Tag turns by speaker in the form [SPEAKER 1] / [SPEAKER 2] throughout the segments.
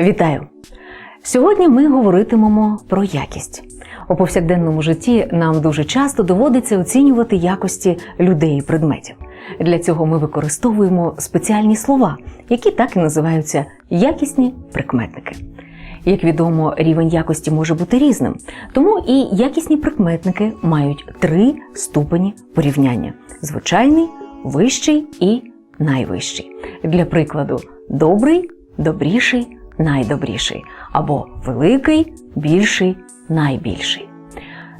[SPEAKER 1] Вітаю! Сьогодні ми говоритимемо про якість. У повсякденному житті нам дуже часто доводиться оцінювати якості людей і предметів. Для цього ми використовуємо спеціальні слова, які так і називаються якісні прикметники. Як відомо, рівень якості може бути різним, тому і якісні прикметники мають три ступені порівняння: звичайний, вищий і найвищий. Для прикладу, добрий, добріший, найдобріший, або великий, більший, найбільший.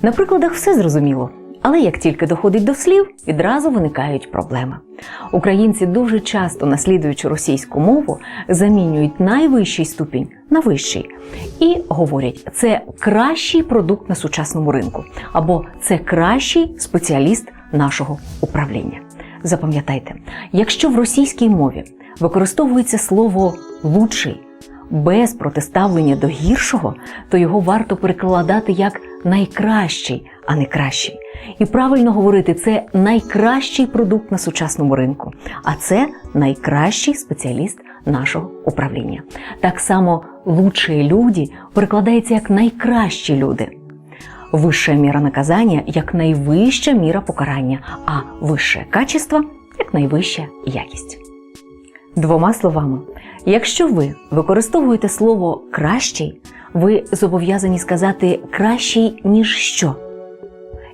[SPEAKER 1] На прикладах все зрозуміло, але як тільки доходить до слів, відразу виникають проблеми. Українці дуже часто, наслідуючи російську мову, замінюють найвищий ступінь на вищий і говорять, це кращий продукт на сучасному ринку, або це кращий спеціаліст нашого управління. Запам'ятайте, якщо в російській мові використовується слово лучший без протиставлення до гіршого, то його варто перекладати як найкращий, а не кращий. І правильно говорити, це найкращий продукт на сучасному ринку, а це найкращий спеціаліст нашого управління. Так само лучшие люди перекладається як найкращі люди. Вища міра наказання як найвища міра покарання, а вище качество як найвища якість. Двома словами, якщо ви використовуєте слово кращий, ви зобов'язані сказати кращий, ніж що.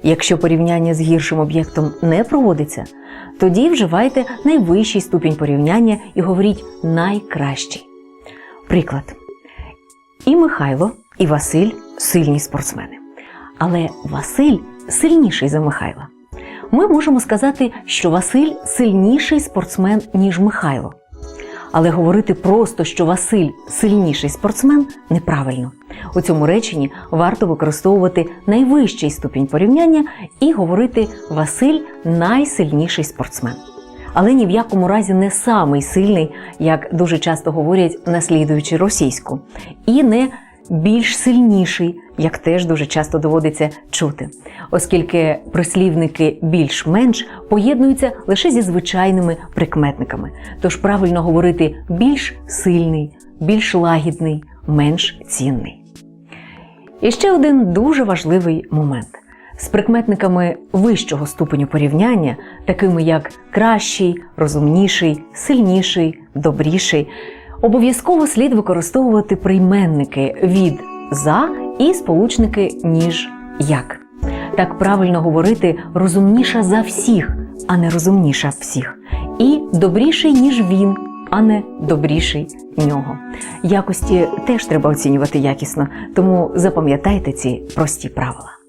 [SPEAKER 1] Якщо порівняння з гіршим об'єктом не проводиться, тоді вживайте найвищий ступінь порівняння і говоріть найкращий. Приклад. І Михайло, і Василь сильні спортсмени. Але Василь сильніший за Михайла. Ми можемо сказати, що Василь сильніший спортсмен, ніж Михайло. Але говорити просто, що Василь сильніший спортсмен, неправильно. У цьому реченні варто використовувати найвищий ступінь порівняння і говорити Василь найсильніший спортсмен. Але ні в якому разі не самий сильний, як дуже часто говорять, наслідуючи російську, і не більш сильніший, як теж дуже часто доводиться чути, оскільки прислівники більш-менш поєднуються лише зі звичайними прикметниками. Тож правильно говорити більш сильний, більш лагідний, менш цінний. І ще один дуже важливий момент. З прикметниками вищого ступеню порівняння, такими як кращий, розумніший, сильніший, добріший, обов'язково слід використовувати прийменники від за і сполучники ніж як. Так правильно говорити розумніша за всіх, а не розумніша всіх, і добріший, ніж він, а не добріший нього. Якості теж треба оцінювати якісно, тому запам'ятайте ці прості правила.